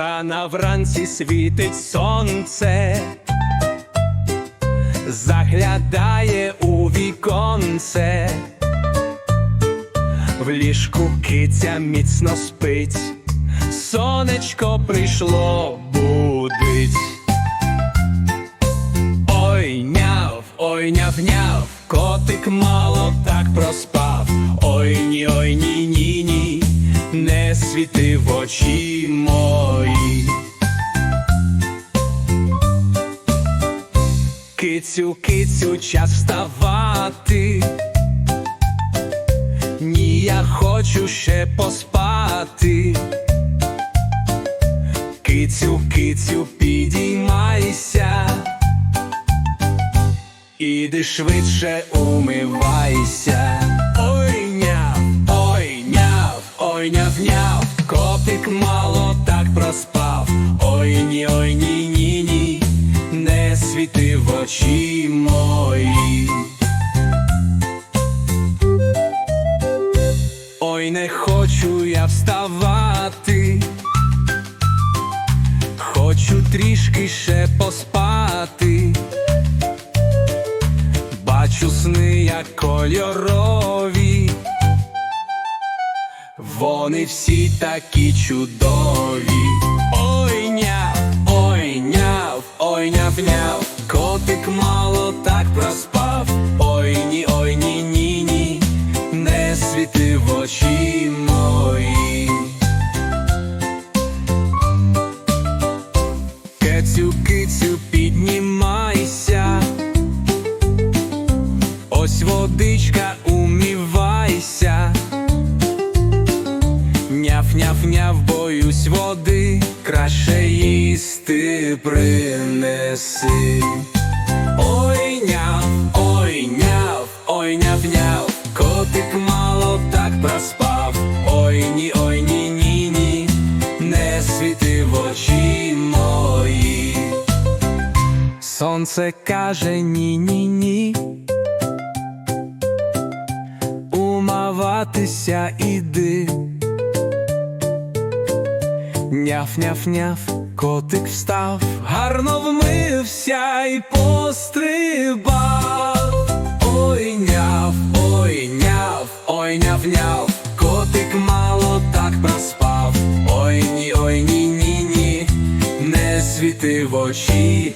Рана вранці світить сонце, заглядає у віконце, в ліжку киця міцно спить, сонечко прийшло будить. Ой, няв, ой, няв, няв, котик мало так проспав. Ой, ні, ой, ні, ні, ні, не світи в очі мої. Кицю, кицю, час вставати. Ні, я хочу ще поспати. Кицю, кицю, підіймайся. Іди швидше умивайся. Ой, няв, ой, няв, ой, няв, няв, котик мало так проспав. Ой, ні, ой, ні, світи в очі мої. Ой, не хочу я вставати. Хочу трішки ще поспати. Бачу сни, як кольорові. Вони всі такі чудові. Ой, няв, няв, котик мало так проспав. Ой, ні, ой, ні, ні, ні, не світи в очі мої. Кецю, кицю, піднімайся. Ось водичка, Няв, няв, няв, боюсь води, краще їсти принеси. Ой, няв, ой, няв, ой, няв, няв, котик мало так проспав. Ой, ні, ой, ні, ні, ні, не світи в очі мої. Сонце каже ні, ні, ні. Умаватися іди. Няф, няф, няф, котик встав, гарно вмився і пострибав. Ой, няв, ой, няв, ой, няв, няв, котик мало так проспав. Ой, ні, ой, ні, ні, ні, не світи в очі.